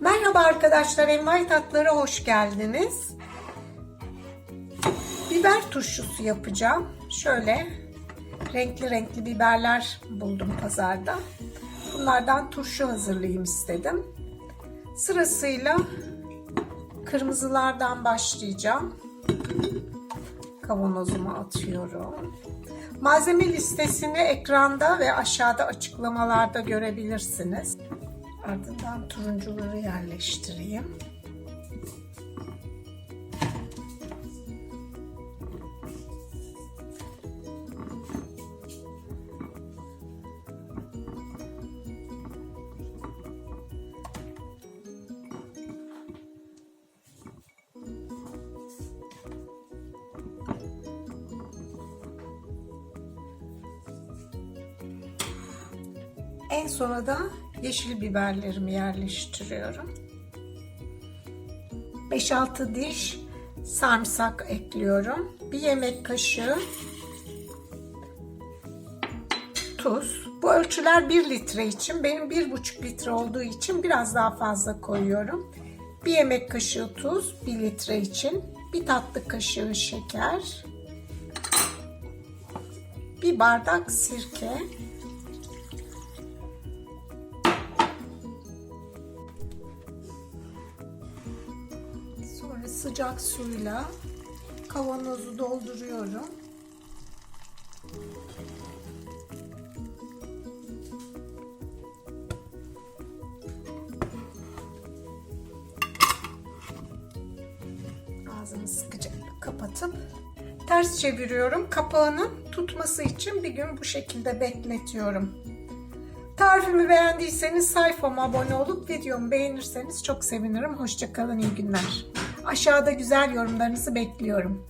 Merhaba arkadaşlar, Envai Tatlara hoş geldiniz. Biber turşusu yapacağım. Şöyle renkli renkli biberler buldum pazarda. Bunlardan turşu hazırlayayım istedim. Sırasıyla kırmızılardan başlayacağım. Kavanozuma atıyorum. Malzeme listesini ekranda ve aşağıda açıklamalarda görebilirsiniz. Ardından turuncuları yerleştireyim. En sona da yeşil biberlerimi yerleştiriyorum. 5-6 diş sarımsak ekliyorum. Bir yemek kaşığı tuz. Bu ölçüler 1 litre için. Benim 1,5 litre olduğu için biraz daha fazla koyuyorum. Bir yemek kaşığı tuz 1 litre için. Bir tatlı kaşığı şeker. Bir bardak sirke. Sonra sıcak suyla kavanozu dolduruyorum. Ağzını sıkıca kapatıp ters çeviriyorum. Kapağının tutması için bir gün bu şekilde bekletiyorum. Tarifimi beğendiyseniz sayfama abone olup videomu beğenirseniz çok sevinirim. Hoşçakalın, iyi günler. Aşağıda güzel yorumlarınızı bekliyorum.